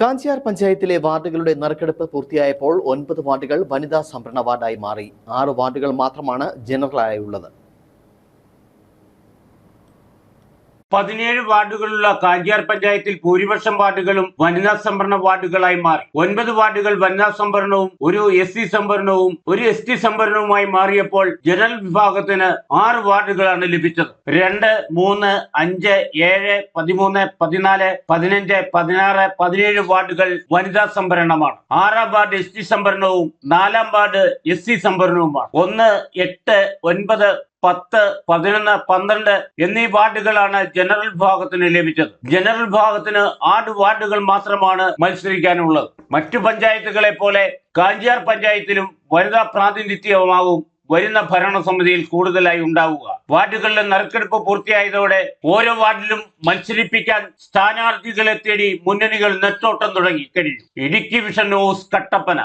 കാഞ്ചിയാർ പഞ്ചായത്തിലെ വാർഡുകളുടെ നറുക്കെടുപ്പ് പൂർത്തിയായപ്പോൾ ഒൻപത് വാർഡുകൾ വനിതാ സംവരണ വാർഡായി മാറി. ആറ് വാർഡുകൾ മാത്രമാണ് ജനറലായുള്ളത്. പതിനേഴ് വാർഡുകളുള്ള കാഞ്ചിയാർ പഞ്ചായത്തിൽ ഭൂരിപക്ഷം വാർഡുകളും വനിതാ സംവരണ വാർഡുകളായി മാറി. ഒൻപത് വാർഡുകൾ വനിതാ സംവരണവും ഒരു എസ് സി സംവരണവും ഒരു എസ് ടി സംവരണവുമായി മാറിയപ്പോൾ ജനറൽ വിഭാഗത്തിന് ആറ് വാർഡുകളാണ് ലഭിച്ചത്. രണ്ട് മൂന്ന് അഞ്ച് ഏഴ് പതിമൂന്ന് പതിനാല് പതിനഞ്ച് പതിനാറ് പതിനേഴ് വാർഡുകൾ വനിതാ സംവരണമാണ്. ആറാം വാർഡ് എസ് ടി സംവരണവും നാലാം വാർഡ് എസ് സി സംവരണവുമാണ്. ഒന്ന് എട്ട് ഒൻപത് പത്ത് പതിനൊന്ന് പന്ത്രണ്ട് എന്നീ വാർഡുകളാണ് ജനറൽ വിഭാഗത്തിന് ലഭിച്ചത്. ജനറൽ വിഭാഗത്തിന് ആറ് വാർഡുകൾ മാത്രമാണ് മത്സരിക്കാനുള്ളത്. മറ്റു പഞ്ചായത്തുകളെ പോലെ കാഞ്ചിയാർ പഞ്ചായത്തിലും വനിതാ പ്രാതിനിധ്യവുമാകും വരുന്ന ഭരണസമിതിയിൽ കൂടുതലായി ഉണ്ടാവുക. വാർഡുകളിലെ നറുക്കെടുപ്പ് പൂർത്തിയായതോടെ ഓരോ വാർഡിലും മത്സരിപ്പിക്കാൻ സ്ഥാനാർത്ഥികളെ തേടി മുന്നണികൾ നെറ്റോട്ടം തുടങ്ങി കഴിഞ്ഞു. Idukki vision news Kattappana.